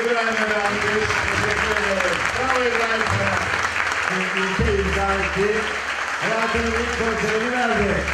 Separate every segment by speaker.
Speaker 1: İbrahim'e bir alkış. Teşekkür ederim. Bravo İbrahim sana. Ülke imza etti. Hayatının ilk konserini verdi.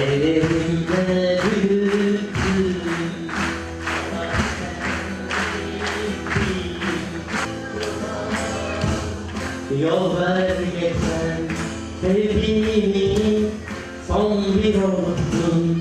Speaker 2: Ellerimde büyüttüm Yol ver geçen sevdiğimi son bir olsun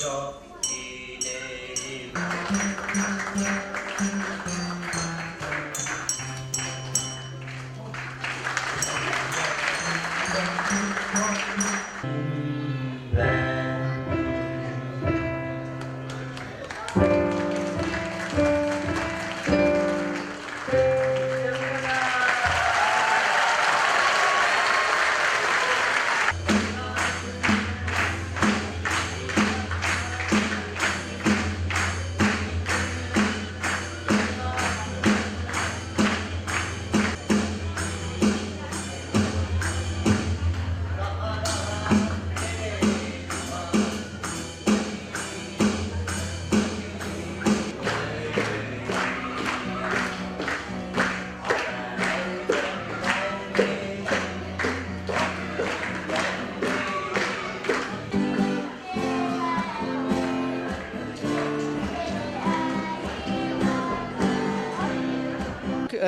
Speaker 3: 그.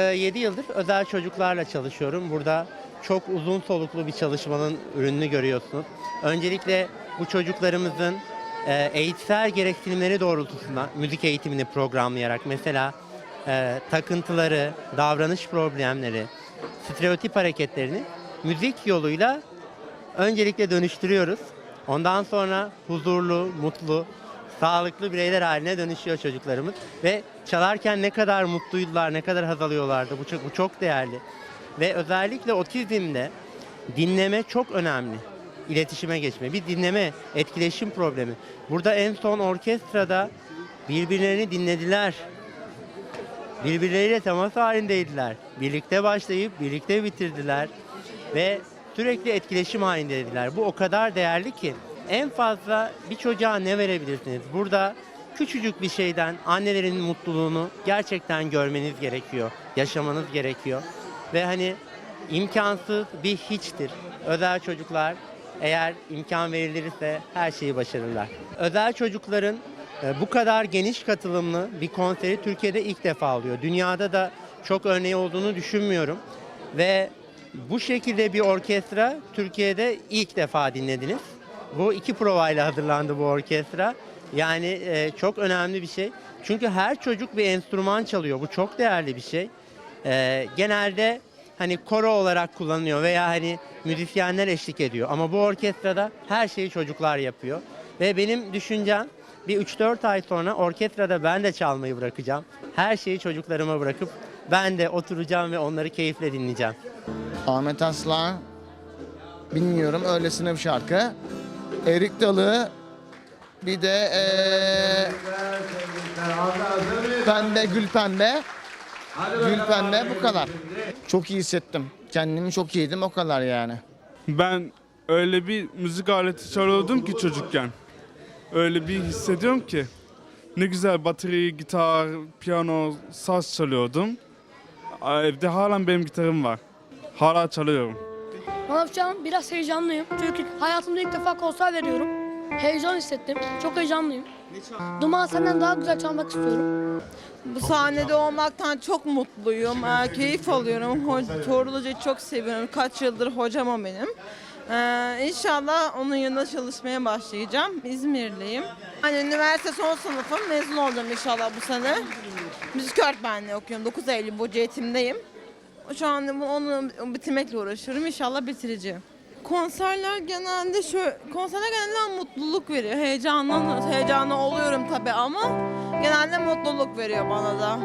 Speaker 3: 7 yıldır özel çocuklarla çalışıyorum. Burada çok uzun soluklu bir çalışmanın ürününü görüyorsunuz. Öncelikle bu çocuklarımızın e, eğitsel gereksinimleri doğrultusunda müzik eğitimini programlayarak mesela e, takıntıları, davranış problemleri, stereotip hareketlerini müzik yoluyla öncelikle dönüştürüyoruz. Ondan sonra huzurlu, mutlu, sağlıklı bireyler haline dönüşüyor çocuklarımız. Ve çalarken ne kadar mutluydular, ne kadar haz alıyorlardı. Bu çok, bu çok değerli. Ve özellikle otizmde dinleme çok önemli. İletişime geçme. Bir dinleme, etkileşim problemi. Burada en son orkestrada birbirlerini dinlediler. Birbirleriyle temas halindeydiler. Birlikte başlayıp birlikte bitirdiler. Ve sürekli etkileşim halindeydiler. Bu o kadar değerli ki en fazla bir çocuğa ne verebilirsiniz? Burada küçücük bir şeyden annelerin mutluluğunu gerçekten görmeniz gerekiyor. Yaşamanız gerekiyor. Ve hani imkansız bir hiçtir. Özel çocuklar eğer imkan verilirse her şeyi başarırlar. Özel çocukların e, bu kadar geniş katılımlı bir konseri Türkiye'de ilk defa alıyor. Dünyada da çok örneği olduğunu düşünmüyorum. Ve bu şekilde bir orkestra Türkiye'de ilk defa dinlediniz. Bu iki provayla hazırlandı bu orkestra. Yani e, çok önemli bir şey. Çünkü her çocuk bir enstrüman çalıyor. Bu çok değerli bir şey. E, genelde hani koro olarak kullanılıyor veya hani müzisyenler eşlik ediyor. Ama bu orkestrada her şeyi çocuklar yapıyor. Ve benim düşüncem bir 3-4 ay sonra orkestrada ben de çalmayı bırakacağım. Her şeyi çocuklarıma bırakıp ben de oturacağım ve onları keyifle dinleyeceğim.
Speaker 4: Ahmet Aslan. Bilmiyorum öylesine bir şarkı. Erik Dalı. Bir de.
Speaker 1: Aldı hazır mıyız?
Speaker 4: Pembe Gül Pembe. Bu kadar. Çok iyi hissettim. Kendimi çok iyiydim o kadar yani.
Speaker 5: Ben öyle bir müzik aleti çalıyordum ki çocukken. Öyle bir hissediyorum ki. Ne güzel bateri, gitar, piyano, saz çalıyordum. Evde halen benim gitarım var. Hala çalıyorum.
Speaker 6: Ne yapacağım? Biraz heyecanlıyım. Çünkü hayatımda ilk defa konser veriyorum. Heyecan hissettim. Çok heyecanlıyım. Duman senden daha güzel çalmak istiyorum.
Speaker 7: Bu sahnede olmaktan çok mutluyum. Ee, keyif alıyorum. Ho- Tuğrul Hoca'yı çok seviyorum. Kaç yıldır hocam o benim. Ee, inşallah onun yanında çalışmaya başlayacağım. İzmirliyim. Hani üniversite son sınıfım. Mezun olacağım inşallah bu sene. Müzik öğretmenliği okuyorum. 9 Eylül Burcu eğitimdeyim. Şu an onu bitirmekle uğraşıyorum. İnşallah bitireceğim. Konserler genelde şu konserler genelde mutluluk veriyor. Heyecanlı heyecanlı oluyorum tabii ama genelde mutluluk veriyor bana da.